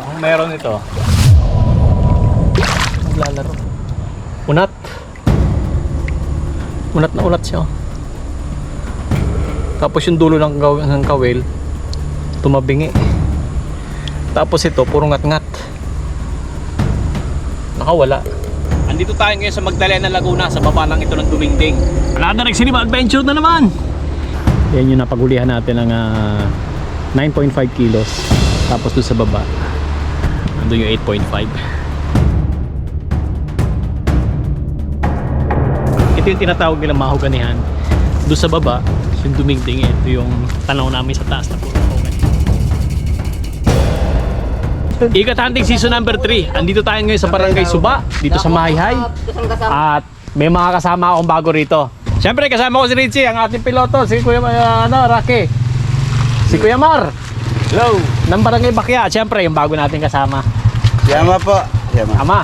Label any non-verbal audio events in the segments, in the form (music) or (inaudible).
Mukhang meron ito. Naglalaro. Unat. Unat na unat siya. oh. Tapos yung dulo ng, gaw- ng kawil, tumabingi. Tapos ito, puro ngat-ngat. Nakawala. Andito tayo ngayon sa Magdalena, Laguna, sa baba lang ito ng Dumingding. Another Cinema Adventure na naman! Yan yung napagulihan natin ng ah, 9.5 kilos. Tapos doon sa baba, andun yung 8.5. Ito yung tinatawag nilang mahuganihan. Doon sa baba, yung dumingding, ito yung tanaw namin sa taas na puro mahogany. Ikat Hunting Season number 3. Andito tayo ngayon sa Barangay Suba, dito sa Mahayhay. At may mga kasama akong bago rito. Siyempre kasama ko si Richie, ang ating piloto, si Kuya uh, ano, Rocky. Si Kuya Mar. Hello. Ng Barangay Bakya, siyempre yung bago nating kasama. Yama po. Yama. Ama.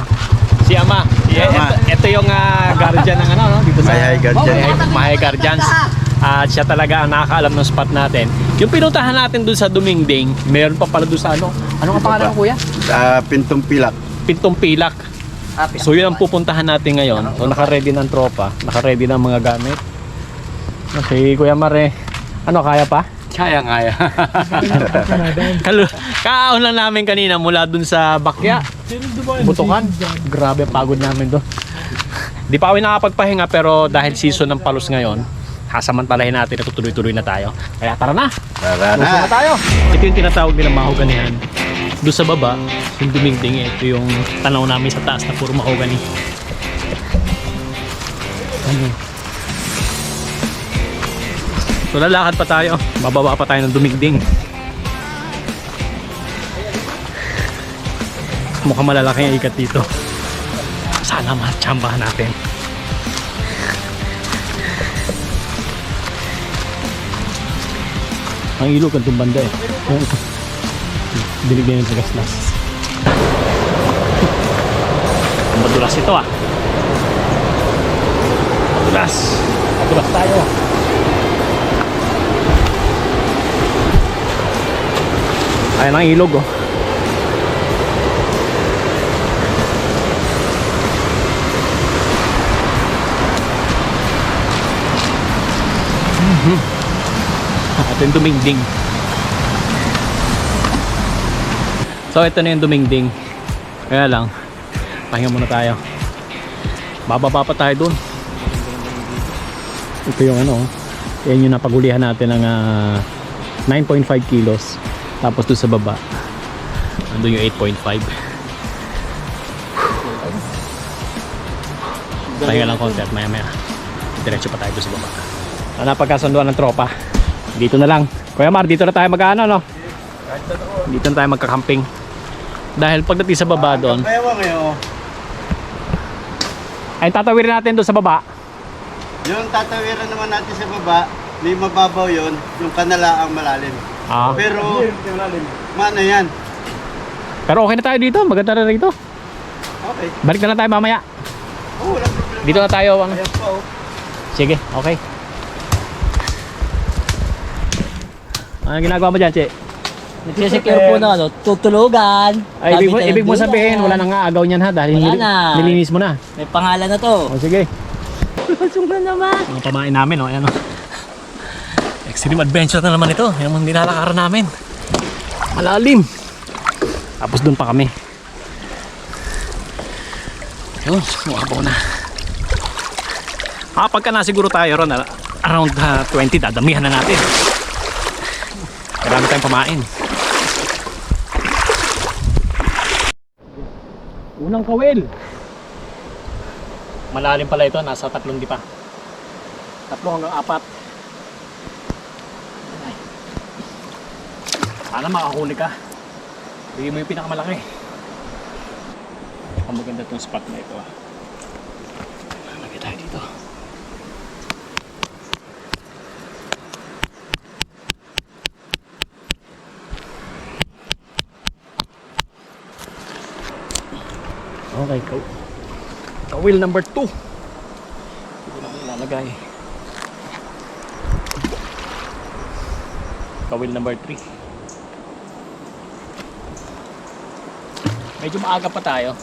Si Ama. Si Ama. Ito, ito yung ah, guardian ng ano, no? Dito sa Mahay guardian. Mahay, Mahay Guardians. At siya talaga ang nakakaalam ng spot natin. Yung pinuntahan natin dun sa Dumingding, meron pa pala dun sa ano? Ano ang pangalan kuya? Sa Pintong Pilak. Pintong Pilak. So yun ang pupuntahan natin ngayon. So naka-ready ng tropa, naka-ready ng mga gamit. Okay, Kuya Mare. Ano, kaya pa? Kaya kaya. (laughs) Kalu kaahon lang namin kanina mula dun sa Bakya. Butukan. Grabe pagod namin doon. Di pa kami nakapagpahinga pero dahil season ng palos ngayon, hasamantalahin natin na tutuloy-tuloy na tayo. Kaya tara na! Tara na na. tayo! Ito yung tinatawag nilang mahoganihan. Doon sa baba, yung dumingding, ito yung tanaw namin sa taas na puro mahogany. Ano? So lalakad pa tayo. Bababa pa tayo ng dumigding. Mukhang malalaki ang ikat dito. Sana matsambahan natin. Ang ilog ang tumbanda eh. Na yung tagaslas. Madulas ito ah. Madulas. Madulas tayo. Ayan ang ilog oh. Mhm. Ating dumingding. So ito na yung dumingding. Kaya lang, pahinga muna tayo. Bababa pa tayo dun. Ito yung ano, yan yung napagulihan natin ng ah, 9.5 kilos. Tapos doon sa baba, andun yung 8.5. Pahinga lang konti at maya maya. Diretso pa tayo doon sa baba. Ano napagkasunduan ng tropa? Dito na lang. Kuya Mar, dito na tayo mag-ano, no? Dito na tayo magkakamping. Dahil pagdating sa baba doon, ay tatawirin natin doon sa baba. yung tatawiran naman natin sa baba, may mababaw yun, yung kanala ang malalim. Ah. Pero, mana yan? Pero okay na tayo dito. Maganda na rito. Okay. Balik na lang tayo mamaya. Oh, walang problema. Dito na tayo. Ano? Ayan po. oh. Sige, okay. Ano ginagawa mo dyan, Che? Nagsisecure po na ano, tutulugan. Ay, ibig, mo, ibig mo sabihin, wala nang aagaw niyan ha, dahil Wala nil- na. nilinis mo na. May pangalan na to. O sige, (laughs) Pasok na naman. ang pamain namin, o, ayan o. Extreme adventure na naman ito, yung mga nilalakaran namin. Malalim. Tapos doon pa kami. Yun, sumabaw na. Ah, pagka na siguro tayo ron, ah, around ah, 20, dadamihan na natin. Marami tayong pamain. Unang kawil. Malalim pala ito, nasa tatlong di pa. Tatlo hanggang apat. Sana makahuli ka. Bigyan mo yung pinakamalaki. Ang maganda itong spot na ito. ah. Lagay tayo dito. Okay, go. Kawil number 2. Dito na ilalagay. Kawil number 3. Medyo maaga pa tayo.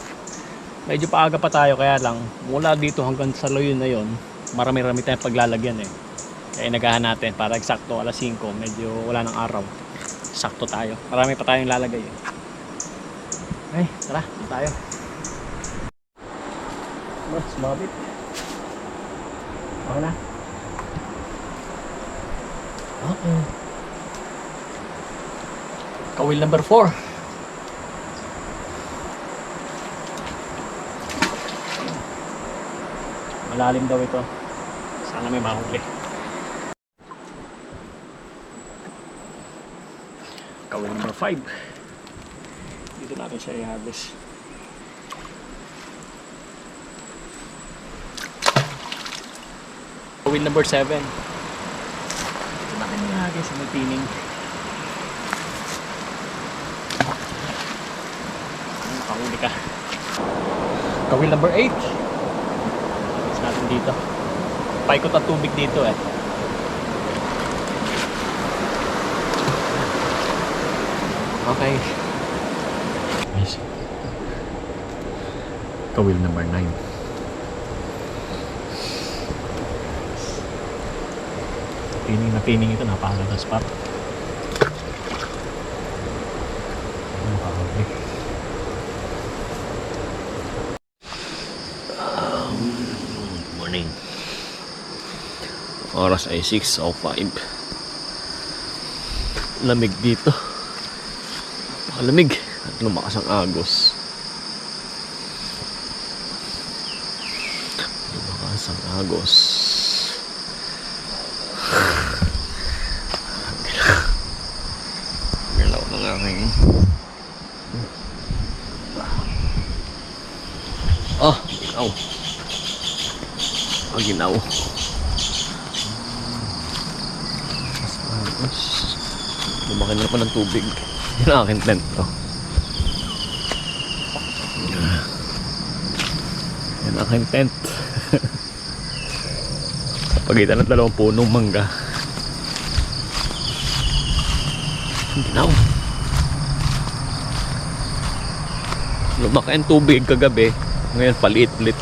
Medyo paaga pa tayo kaya lang mula dito hanggang sa layon na yon, marami-rami tayong paglalagyan eh. Kaya nagahan natin para eksakto alas 5, medyo wala ng araw. Sakto tayo. Marami pa tayong lalagay eh. Ay, tara, tayo. Mas mabit. Okay na. Okay. Kawil number 4. Malalim daw ito. Sana may mahuli. Kawil number 5. Dito natin siya i-harvest. Kawil number 7. Dito natin i-harvest may tining. Nakahuli ka. Kawil number 8. Dito. Paikot ang tubig dito eh. Okay. Nice. Kawil number 9. Pining na pining ito, napakaganda spot. Oras ay 6.05. Lamig dito. Malamig at lumakas ang agos. Lumakas ang agos. Galaw ng aking Oh, ginaw. Oh, ginaw. Mas agos. Na naman ng tubig. (laughs) Yun ang aking tent, oh. Yan ang aking tent. Sa pagitan ng dalawang punong mangga. Ginaw. Lumaki ang tubig kagabi. Ngayon palit-lit.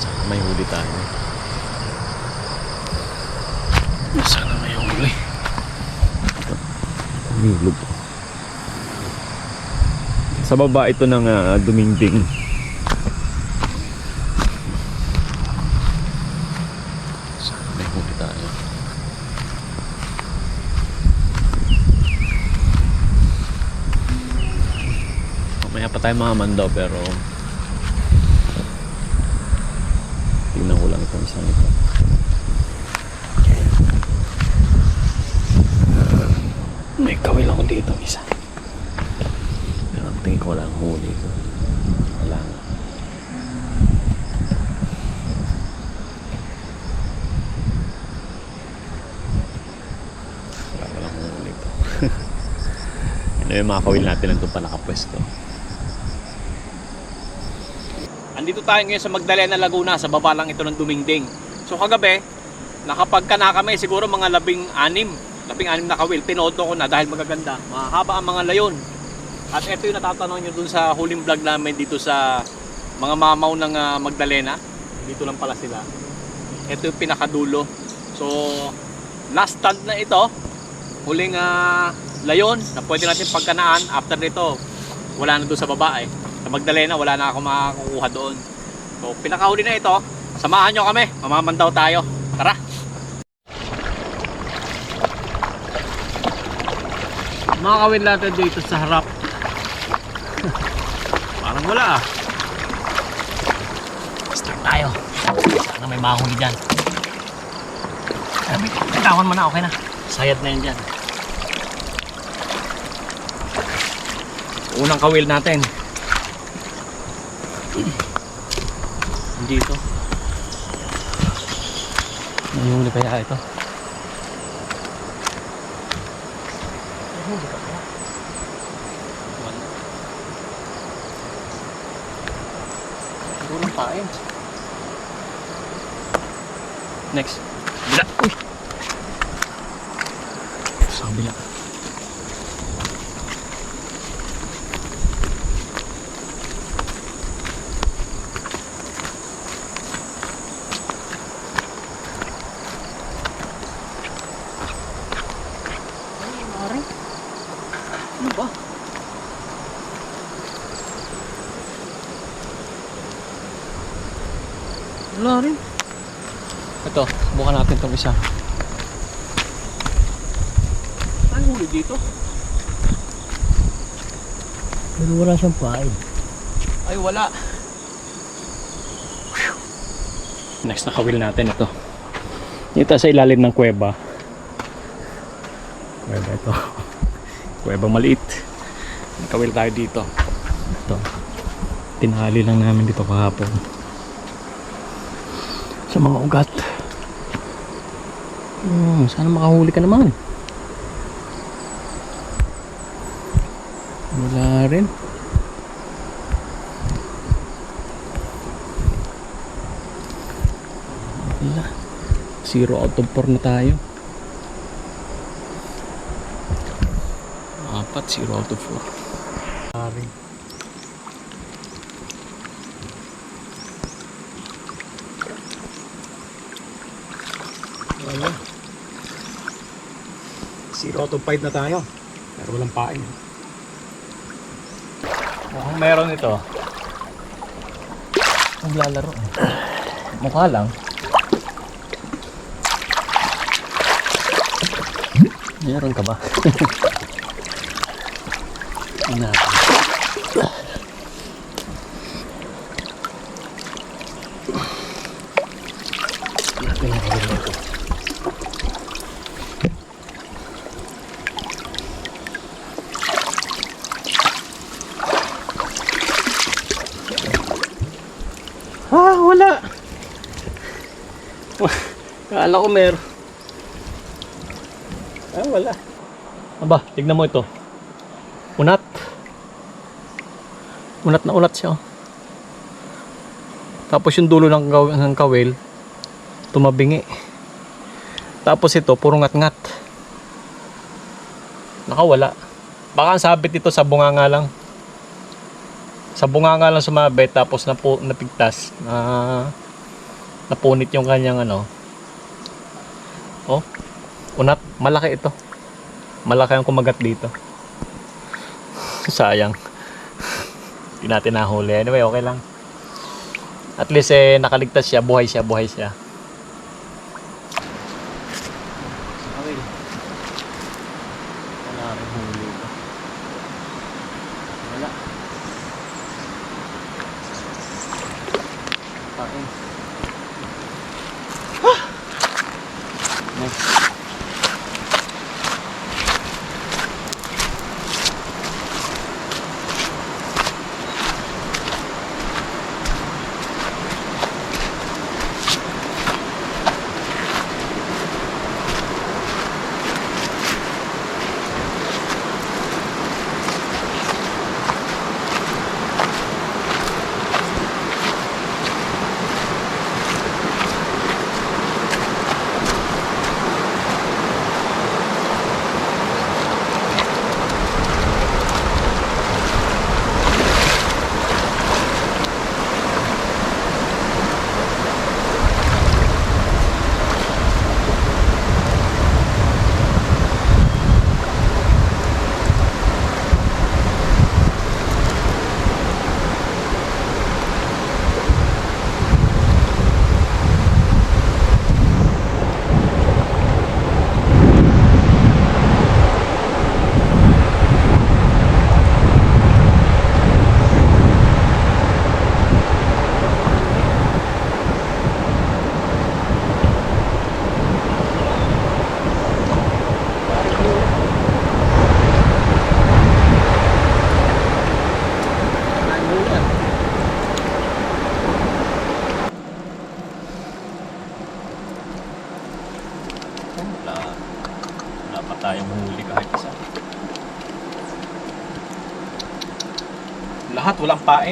Sana may huli tayo. Sana may huli. Humilog. Sa baba ito ng ah, dumingding. Sana may huli tayo. Mamaya pa tayo mga mandaw pero tingnan ko lang itong isang ito. Ako dito isa. Pero tingin ko wala ang huli ko. Wala nga. Wala walang huli ko. (laughs) ano yung mga kawil natin nandun pa nakapwesto. Andito tayo ngayon sa Magdalena, Laguna. Sa baba lang ito ng Dumingding. So kagabi, nakapagka na kami siguro mga labing anim. Labing anim na kawil. Pinoto ko na dahil magaganda. Mahaba ang mga layon. At ito yung natatanong nyo dun sa huling vlog namin dito sa mga mamaw ng ah, Magdalena. Dito lang pala sila. Ito yung pinakadulo. So, last stand na ito. Huling ah, layon na pwede natin pagkanaan. After nito, wala na doon sa baba eh. Sa Magdalena, wala na ako makakukuha doon. So, pinakahuli na ito. Samahan nyo kami. Mamamandaw tayo. Tara! Mga kawin natin dito sa harap. Parang wala ah. Start tayo. Sana may mahuli dyan. Sabi, bitawan mo na, okay na. Sayad na yun dyan. Unang kawil natin. Dito. May huli kaya ito? Huli ka kaya? Wala. Siguro pain. Next. Bila. Uy! kabila. Ano ba? Wala rin. Ito, bukan natin itong isa. Saan huli dito? Pero wala siyang pain. Ay, wala. Next na kawil natin ito. Dito sa ilalim ng kuweba. Kuweba ito. Kuweba maliit. Nakawil tayo dito. Ito. Tinali lang namin dito kahapon. Sa mga ugat. Hmm, sana makahuli ka naman. Wala rin. Wala. Zero out of 4 na tayo. Apat, zero out of 4. Pare. Wala. Zero out of 5 na tayo. Pero walang pain. Mukhang meron ito. Naglalaro. (clears throat) Mukha lang. Meron ka ba? (laughs) Natin. Natin nito. Ah, wala. Kala ko meron. Ah, wala. Aba, tignan mo ito. Unat. Unat na unat siya. oh. Tapos yung dulo ng, kaw- ng kawil, tumabingi. Tapos ito, puro ngat-ngat. Nakawala. Baka sabit ito sa bunganga lang. Sa bunganga lang sumabit, tapos napu, napigtas. Na, napunit yung kanyang ano. Oh, unat. Malaki ito. Malaki ang kumagat dito. (laughs) Sayang. Hindi natin nahuli. Anyway, okay lang. At least eh, nakaligtas siya. Buhay siya, buhay siya.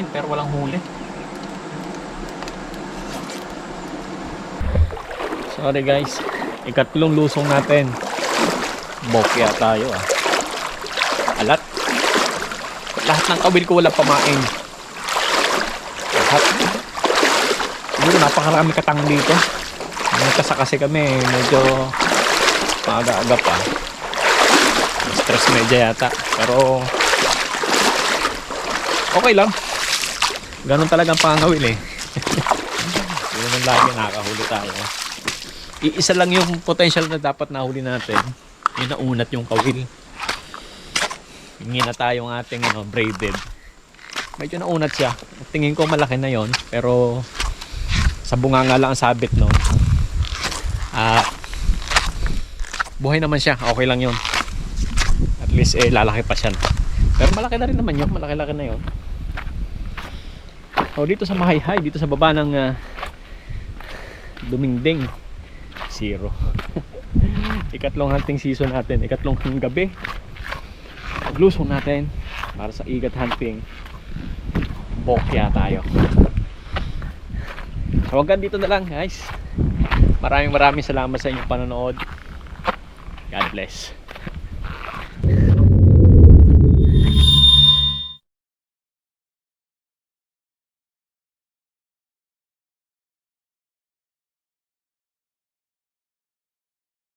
Pain pero walang huli. Sorry guys. Ikatlong lusong natin. Bokya tayo ah. Alat. Lahat ng kawil ko walang pamain. Lahat. Siguro napakarami katang dito. Nagkasa kasi kami, medyo maaga-aga pa. Stress medya yata. Pero okay lang. Ganun talagang pangawil eh. (laughs) Hindi naman lagi nakakahuli tayo. Iisa lang yung potential na dapat nahuli natin. Yung naunat yung kawil. Hingi na tayong ating ano, braided. Medyo naunat siya. Tingin ko malaki na yon Pero sa bunganga lang ang sabit no. Ah, buhay naman siya. Okay lang yon At least eh lalaki pa siya. Pero malaki na rin naman yun. Malaki-laki na yon O dito sa Mahayhay, dito sa baba ng ah, Dumingding Zero. (laughs) Ikatlong hunting season natin. Ikatlong gabi. Paglusong natin Para sa igat hunting. Bokya tayo. So hanggang dito na lang guys. Maraming maraming salamat sa inyong panonood. God bless